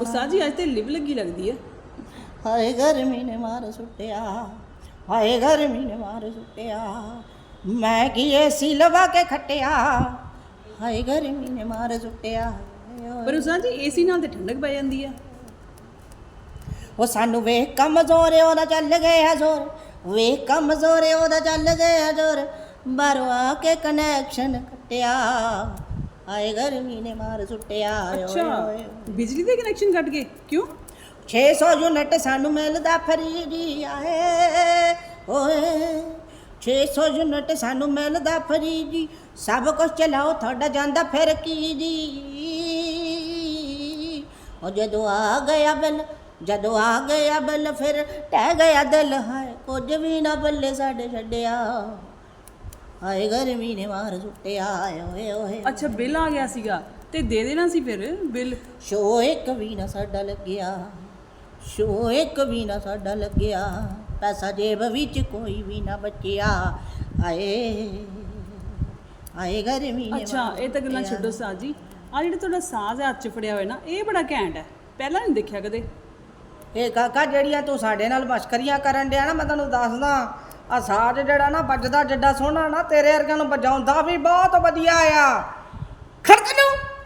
ਉਸਤਾਦ ਜੀ ਅੱਜ ਤੇ ਲਿਵ ਲੱਗੀ ਲੱਗਦੀ ਹੈ ਹਾਏ ਗਰਮੀ ਨੇ ਮਾਰ ਸੁੱਟਿਆ। ਹਾਏ ਗਰਮੀ ਨੇ ਮਾਰ ਸੁੱਟਿਆ। ਮੈਂ ਕੀ ਏਸੀ ਲਵਾ ਕੇ ਖੱਟਿਆ? ਹਾਏ ਗਰਮੀ ਨੇ ਮਾਰ ਸੁੱਟਿਆ। ਪਰ ਉਸਤਾਦ ਜੀ ਏਸੀ ਨਾਲ ਤੇ ਠੰਡਕ ਪੈ ਜਾਂਦੀ ਹੈ ਉਹ ਸਾਨੂੰ ਵੇਖ ਕਮਜ਼ੋਰ ਉਹਦਾ ਚੱਲ ਗਿਆ ਜ਼ੋਰ। ਵੇਖ ਕਮਜ਼ੋਰ ਉਹਦਾ ਚੱਲ ਗਿਆ ਜ਼ੋਰ। ਬਾਹਰੋਂ ਆ ਕੇ ਕਨੈਕਸ਼ਨ ਕੱਟਿਆ। ਹਾਏ ਗਰਮੀ ਨੇ ਮਾਰ ਸੁੱਟਿਆ ਓਏ ਅੱਛਾ। ਬਿਜਲੀ ਦੇ ਕਨੈਕਸ਼ਨ ਕੱਟ ਗਏ ਕਿਉਂ? 600 ਯੂਨਿਟ ਸਾਨੂੰ ਮਿਲਦਾ ਫਰੀ ਜੀ ਆਏ ਓਏ। 600 ਯੂਨਿਟ ਸਾਨੂੰ ਮਿਲਦਾ ਫਰੀ ਜੀ ਸਭ ਕੁਝ ਚਲਾਓ ਤੁਹਾਡਾ ਜਾਂਦਾ ਫਿਰ ਕੀ ਜੀ? ਉਹ ਜਦੋਂ ਆ ਗਿਆ ਬਿੱਲ ਜਦੋਂ ਆ ਗਿਆ ਬਿੱਲ ਫਿਰ ਟਹਿ ਗਿਆ ਦਿਲ ਹੈ ਕੁਝ ਵੀ ਨਾ ਬੱਲੇ ਸਾਡੇ ਛੱਡਿਆ। ਹਾਏ ਗਰਮੀ ਨੇ ਮਾਰ ਸੁੱਟਿਆ ਓਏ ਓਏ ਅੱਛਾ ਬਿੱਲ ਆ ਗਿਆ ਸੀਗਾ ਤੇ ਦੇ ਦੇਣਾ ਸੀ ਫਿਰ ਬਿੱਲ? ਸ਼ੋ ਇੱਕ ਵੀ ਨਾ ਸਾਡਾ ਲੱਗਿਆ ਸ਼ੋ ਇੱਕ ਵੀ ਨਾ ਸਾਡਾ ਲੱਗਿਆ ਪੈਸਾ ਜੇਬ ਵਿੱਚ ਕੋਈ ਵੀ ਨਾ ਬਚਿਆ। ਆਏ ਆਏ ਗਰਮੀ ਨੇ ਅੱਛਾ ਇਹ ਤਾਂ ਗੱਲਾਂ ਛੱਡੋ ਉਸਤਾਦ ਜੀ ਆ ਜਿਹੜਾ ਤੁਹਾਡਾ ਸਾਜ਼ ਹੈ ਹੱਥ 'ਚ ਫੜਿਆ ਹੋਇਆ ਨਾ ਇਹ ਬੜਾ ਘੈਂਟ ਹੈ। ਪਹਿਲਾਂ ਨਹੀਂ ਦੇਖਿਆ ਕਦੇ। ਇਹ ਕਾਕਾ ਜਿਹੜੀਆਂ ਤੂੰ ਸਾਡੇ ਨਾਲ ਮਸ਼ਕਰੀਆਂ ਕਰਨ ਡਿਆ ਨਾ ਮੈਂ ਤੈਨੂੰ ਦੱਸਦਾ ਆ ਸਾਜ਼ ਜਿਹੜਾ ਨਾ ਵੱਜਦਾ ਜੱਡਾ ਸੋਹਣਾ ਨਾ ਤੇਰੇ ਵਰਗਿਆਂ ਨੂੰ ਵਜਾਉਂਦਾ ਵੀ ਬਹੁਤ ਵਧੀਆ ਆ। ਖੜਕ ਨੂੰ।